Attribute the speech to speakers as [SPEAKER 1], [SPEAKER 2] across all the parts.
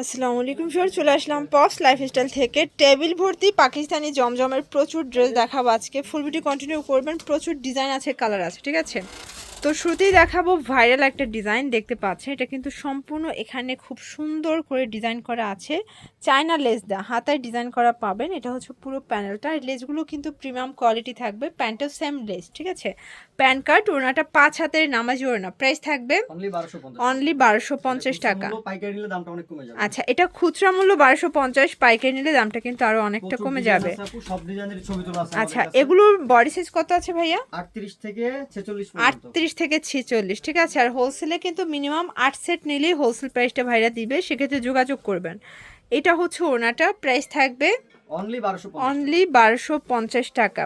[SPEAKER 1] আসসালামু আলাইকুম ফিওর চলে আসলাম পপস লাইফস্টাইল থেকে। টেবিল ভর্তি পাকিস্তানি জমজমের প্রচুর ড্রেস দেখাবো আজকে। ফুল ভিডিও কন্টিনিউ করবেন, প্রচুর ডিজাইন আছে কালার আছে, ঠিক আছে? তো শুরুতেই দেখাবো ভাইরাল একটা ডিজাইন দেখতে পাচ্ছেন। এটা কিন্তু সম্পূর্ণ এখানে খুব সুন্দর করে ডিজাইন করা আছে। চায়না লেস দা হাতায় ডিজাইন করা পাবেন। এটা হচ্ছে পুরো প্যানেলটা। আর লেসগুলো কিন্তু প্রিমিয়াম কোয়ালিটি থাকবে। প্যান্টও সেম লেস ঠিক আছে? প্যান কার্ড ওনাটা পাঁচ হাতের নামাজি ওড়না। প্রাইস থাকবে
[SPEAKER 2] অনলি
[SPEAKER 1] বারোশো পঞ্চাশ টাকা। আচ্ছা এটা খুচরা মূল্য বারোশো পঞ্চাশ পাইকারি নিলে দামটা কিন্তু আরও অনেকটা কমে যাবে। আচ্ছা এগুলোর বডি সাইজ কত আছে ভাইয়া?
[SPEAKER 2] 38 থেকে 46 পর্যন্ত।
[SPEAKER 1] আটত্রিশ থেকে ছেচল্লিশ, ঠিক আছে? আর হোলসেলে কিন্তু মিনিমাম আট সেট নিলেই হোলসেল প্রাইসটা ভাইরা দিবে, সেক্ষেত্রে যোগাযোগ করবেন। এটা হচ্ছে ওনাটা প্রাইস থাকবে
[SPEAKER 2] অনলি 1250
[SPEAKER 1] অনলি বারোশো পঞ্চাশ টাকা।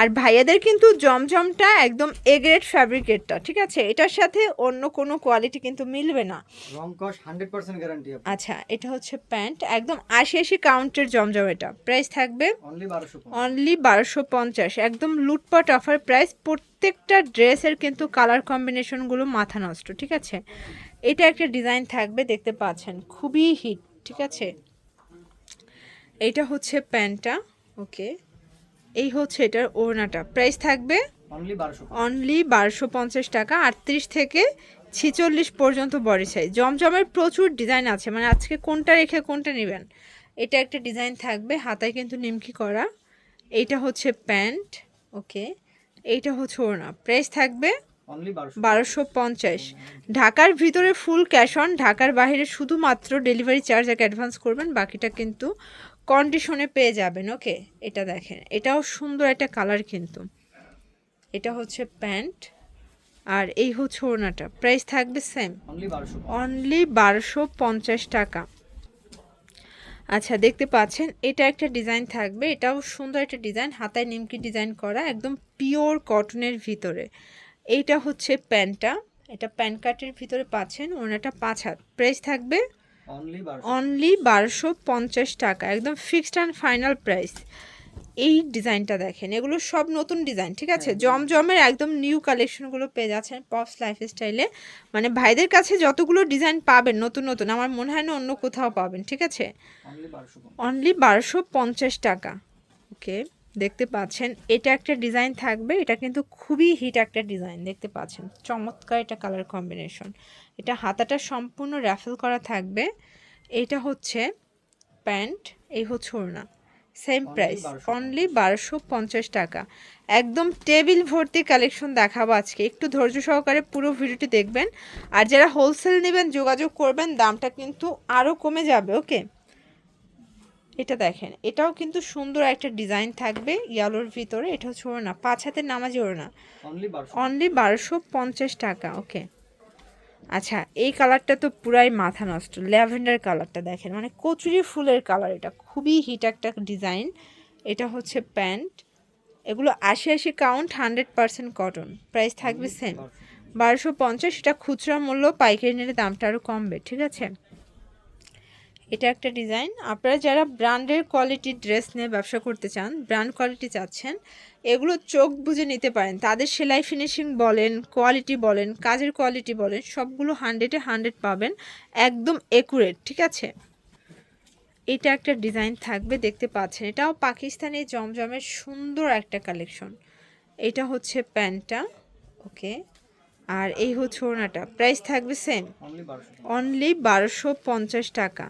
[SPEAKER 1] আর ভাইয়াদের কিন্তু জমজমটা একদম এ গ্রেড ফ্যাব্রিকেটটা ঠিক আছে? এটার সাথে অন্য কোনো কোয়ালিটি কিন্তু মিলবে না।
[SPEAKER 2] রং কস 100% গ্যারান্টি
[SPEAKER 1] আচ্ছা এটা হচ্ছে প্যান্ট একদম আশি আশি কাউন্টের জমজম এটা। প্রাইস থাকবে
[SPEAKER 2] অনলি 1250
[SPEAKER 1] অনলি বারোশো পঞ্চাশ। একদম লুটপাট অফার প্রাইস প্রত্যেকটা ড্রেসের কিন্তু কালার কম্বিনেশনগুলো মাথা নষ্ট ঠিক আছে? এটা একটা ডিজাইন থাকবে দেখতে পাচ্ছেন। খুবই হিট ঠিক আছে? এইটা হচ্ছে প্যান্টটা ওকে। এই হচ্ছে এটার ওড়নাটা। প্রাইস থাকবে
[SPEAKER 2] অনলি
[SPEAKER 1] বারোশো পঞ্চাশ। টাকা আটত্রিশ থেকে ছিচল্লিশ পর্যন্ত বডি সাইজ জমজমের প্রচুর ডিজাইন আছে মানে আজকে কোনটা রেখে কোনটা নেবেন এটা একটা ডিজাইন থাকবে হাতায় কিন্তু নিমকি করা। এইটা হচ্ছে প্যান্ট ওকে। এইটা হচ্ছে ওড়না। প্রাইস থাকবে বারোশো। পঞ্চাশ। ঢাকার ভিতরে ফুল ক্যাশ অন ঢাকার বাইরে শুধুমাত্র ডেলিভারি চার্জ এক অ্যাডভান্স করবেন বাকিটা কিন্তু কন্ডিশনে পেয়ে যাবেন ওকে এটা দেখেন এটাও সুন্দর একটা কালার কিন্তু। এটা হচ্ছে প্যান্ট আর এই হচ্ছে ওড়নাটা। প্রাইস থাকবে সেম
[SPEAKER 2] অনলি
[SPEAKER 1] বারোশো পঞ্চাশ। টাকা। আচ্ছা দেখতে পাচ্ছেন এটা একটা ডিজাইন থাকবে এটাও সুন্দর একটা ডিজাইন হাতায় নিমকি ডিজাইন করা একদম পিওর কটনের ভিতরে। এইটা হচ্ছে প্যান্টটা এটা প্যান কার্টের ভিতরে পাচ্ছেন ওনাটা পাঁচ হাত। প্রাইস থাকবে
[SPEAKER 2] অনলি
[SPEAKER 1] বারোশো। পঞ্চাশ টাকা একদম ফিক্সড অ্যান্ড ফাইনাল প্রাইস এই ডিজাইনটা দেখেন এগুলো সব নতুন ডিজাইন ঠিক আছে? জমজমের একদম নিউ কালেকশনগুলো পেয়ে যাচ্ছেন পপস লাইফ স্টাইলে মানে ভাইদের কাছে যতগুলো ডিজাইন পাবেন নতুন নতুন আমার মনে হয় না অন্য কোথাও পাবেন ঠিক আছে?
[SPEAKER 2] অনলি
[SPEAKER 1] বারোশো পঞ্চাশ। টাকা। ওকে দেখতে পাচ্ছেন। এটা একটা ডিজাইন থাকবে। এটা কিন্তু খুবই হিট একটা ডিজাইন দেখতে পাচ্ছেন। চমৎকার এটা কালার কম্বিনেশন। এটা হাতাটা সম্পূর্ণ র্যাফেল করা থাকবে। এটা হচ্ছে প্যান্ট এই হচ্ছে ওড়না। Same price. অনলি বারোশো পঞ্চাশ টাকা। একদম টেবিল ভর্তি কালেকশন দেখাবো আজকে। একটু ধৈর্য সহকারে পুরো ভিডিওটি দেখবেন। আর যারা হোলসেল নেবেন যোগাযোগ করবেন দামটা কিন্তু আরও কমে যাবে ওকে? এটা দেখেন এটাও কিন্তু সুন্দর একটা ডিজাইন থাকবে ইয়ালোর ভিতরে এটা হচ্ছে ওড়না পাঁচ হাতের নামাজি ওড়না
[SPEAKER 2] অনলি 1250
[SPEAKER 1] অনলি বারোশো পঞ্চাশ টাকা ওকে আচ্ছা এই কালারটা তো পুরাই মাথা নষ্ট ল্যাভেন্ডার কালারটা দেখেন মানে কচুরি ফুলের কালার এটা খুবই হিট একটা ডিজাইন। এটা হচ্ছে প্যান্ট এগুলো আশি আশি count hundred percent cotton price থাকবে সেম। বারোশো পঞ্চাশ। এটা খুচরা মূল্য পাইকারি নিলে দামটা আরও কমবে ঠিক আছে? এটা একটা ডিজাইন। আপনারা যারা ব্র্যান্ডের কোয়ালিটির ড্রেস নিয়ে ব্যবসা করতে চান ব্র্যান্ড কোয়ালিটি চাচ্ছেন এগুলো চোখ বুঝে নিতে পারেন। তাদের সেলাই ফিনিশিং বলেন কোয়ালিটি বলেন কাজের কোয়ালিটি বলেন সবগুলো হান্ড্রেডে হান্ড্রেড পাবেন একদম একুরেট ঠিক আছে? এটা একটা ডিজাইন থাকবে দেখতে পাচ্ছেন। এটাও পাকিস্তানি জমজমের সুন্দর একটা কালেকশন। এটা হচ্ছে প্যান্টটা ওকে? আর এই হচ্ছে ওড়নাটা। প্রাইস থাকবে সেম।
[SPEAKER 2] অনলি 1250
[SPEAKER 1] অনলি বারোশো পঞ্চাশ টাকা।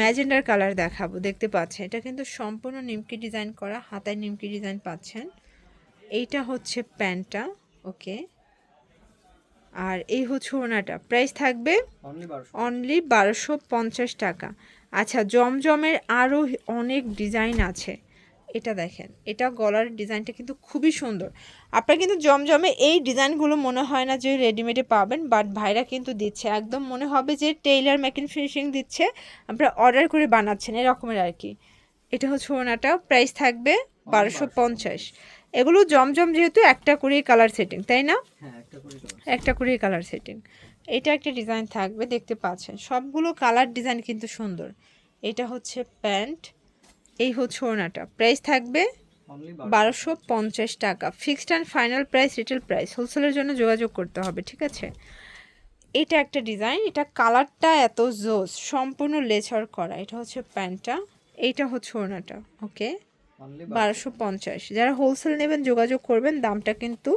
[SPEAKER 1] ম্যাজেন্ডার কালার দেখাবো দেখতে পাচ্ছেন। এটা কিন্তু সম্পূর্ণ নিমকি ডিজাইন করা হাতায় নিমকি ডিজাইন পাচ্ছেন। এইটা হচ্ছে প্যান্টটা ওকে। আর এই হচ্ছে ওনাটা প্রাইস থাকবে
[SPEAKER 2] অনলি 1250
[SPEAKER 1] অনলি বারোশো পঞ্চাশ টাকা। আচ্ছা জমজমের আরও অনেক ডিজাইন আছে। এটা দেখেন এটা গলার ডিজাইনটা কিন্তু খুবই সুন্দর। আপনার কিন্তু জমজমে এই ডিজাইনগুলো মনে হয় না যে রেডিমেডে পাবেন বাট ভাইরা কিন্তু দিচ্ছে। একদম মনে হবে যে টেইলার মেকিং ফিনিশিং দিচ্ছে আপনারা অর্ডার করে বানাচ্ছেন এরকমের আর কি। এটা হচ্ছে ওনাটা প্রাইস থাকবে বারোশো পঞ্চাশ। এগুলো জমজম যেহেতু একটা করেই কালার সেটিং তাই না?
[SPEAKER 2] হ্যাঁ একটা করে
[SPEAKER 1] একটা করেই কালার সেটিং এটা একটা ডিজাইন থাকবে দেখতে পাচ্ছেন। সবগুলো কালার ডিজাইন কিন্তু সুন্দর। এটা হচ্ছে প্যান্ট এই হচ্ছে ওড়নাটা। প্রাইস থাকবে বারোশো পঞ্চাশ টাকা। Fixed and final price retail price হোলসেলের জন্য যোগাযোগ করতে হবে ঠিক আছে? এটা একটা ডিজাইন এটা কালারটা এত জোস সম্পূর্ণ লেচার করা। এটা হচ্ছে প্যান্টটা এইটা হচ্ছে ওড়নাটা ওকে বারোশো পঞ্চাশ। যারা হোলসেল নেবেন যোগাযোগ করবেন দামটা কিন্তু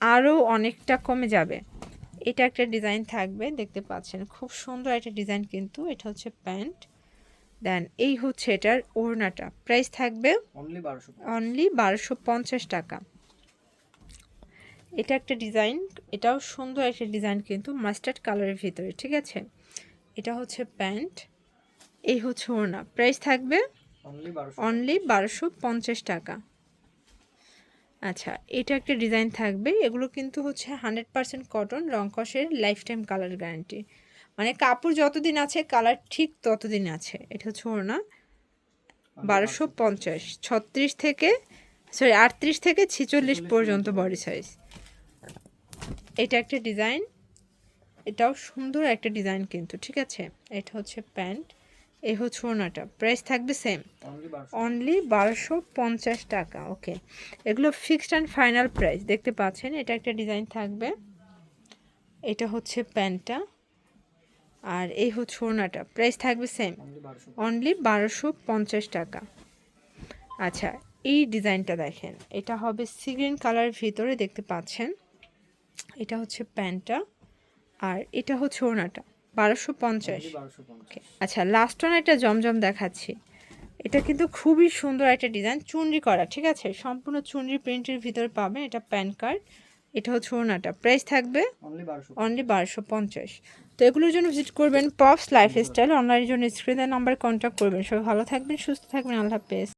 [SPEAKER 1] আরও অনেকটা কমে যাবে। এটা একটা ডিজাইন থাকবে দেখতে পাচ্ছেন। খুব সুন্দর একটা ডিজাইন কিন্তু এটা হচ্ছে প্যান্ট। দেন এই হচ্ছে এটার ওড়নাটা। প্রাইস থাকবে
[SPEAKER 2] অনলি বারোশো
[SPEAKER 1] পঞ্চাশ। টাকা। এটা একটা ডিজাইন এটাও সুন্দর একটা ডিজাইন কিন্তু মাস্টার্ড কালারের ভিতরে ঠিক আছে? এটা হচ্ছে প্যান্ট এই হচ্ছে ওড়না। প্রাইস থাকবে
[SPEAKER 2] অনলি বারোশো
[SPEAKER 1] পঞ্চাশ। টাকা। আচ্ছা এটা একটা ডিজাইন থাকবে এগুলো কিন্তু হচ্ছে হান্ড্রেড পার্সেন্ট কটন রংকসের লাইফ টাইম কালার গ্যারান্টি মানে কাপড় যতদিন আছে কালার ঠিক ততদিন আছে। এটা হচ্ছে ওড়না। বারোশো পঞ্চাশ ছত্রিশ থেকে সরি আটত্রিশ থেকে ছিচল্লিশ পর্যন্ত বডি সাইজ এটা একটা ডিজাইন এটাও সুন্দর একটা ডিজাইন কিন্তু ঠিক আছে? এটা হচ্ছে প্যান্ট। এই হচ্ছে ওড়নাটা। প্রাইস থাকবে সেম
[SPEAKER 2] অনলি বারোশো।
[SPEAKER 1] পঞ্চাশ টাকা ওকে এগুলো ফিক্সড অ্যান্ড ফাইনাল প্রাইস দেখতে পাচ্ছেন? এটা একটা ডিজাইন থাকবে। এটা হচ্ছে প্যান্টটা। আর এই হচ্ছে ওড়নাটা প্রাইস থাকবে সেম
[SPEAKER 2] অনলি বারোশো।
[SPEAKER 1] পঞ্চাশ টাকা। আচ্ছা এই ডিজাইনটা দেখেন। এটা হবে সি গ্রিন কালারের ভিতরে দেখতে পাচ্ছেন। এটা হচ্ছে প্যান্টটা। আর এটা হচ্ছে ওড়নাটা। বারোশো পঞ্চাশ।
[SPEAKER 2] বারোশো পঞ্চাশ।
[SPEAKER 1] ওকে আচ্ছা লাস্ট ওয়ান একটা জমজম দেখাচ্ছি। এটা কিন্তু খুবই সুন্দর একটা ডিজাইন চুনরি করা ঠিক আছে? সম্পূর্ণ চুনরি প্রিন্টের ভিতরে পাবেন। এটা প্যান কার্ড এটা হচ্ছে ওনাটা প্রাইস থাকবে অনলি বারোশো পঞ্চাশ। তো এগুলোর জন্য ভিজিট করবেন পপস লাইফস্টাইল অনলাইনের জন্য স্ক্রিনের নাম্বার কন্ট্যাক্ট করবেন। সবাই ভালো থাকবেন সুস্থ থাকবেন। আল্লাহ হাফেজ।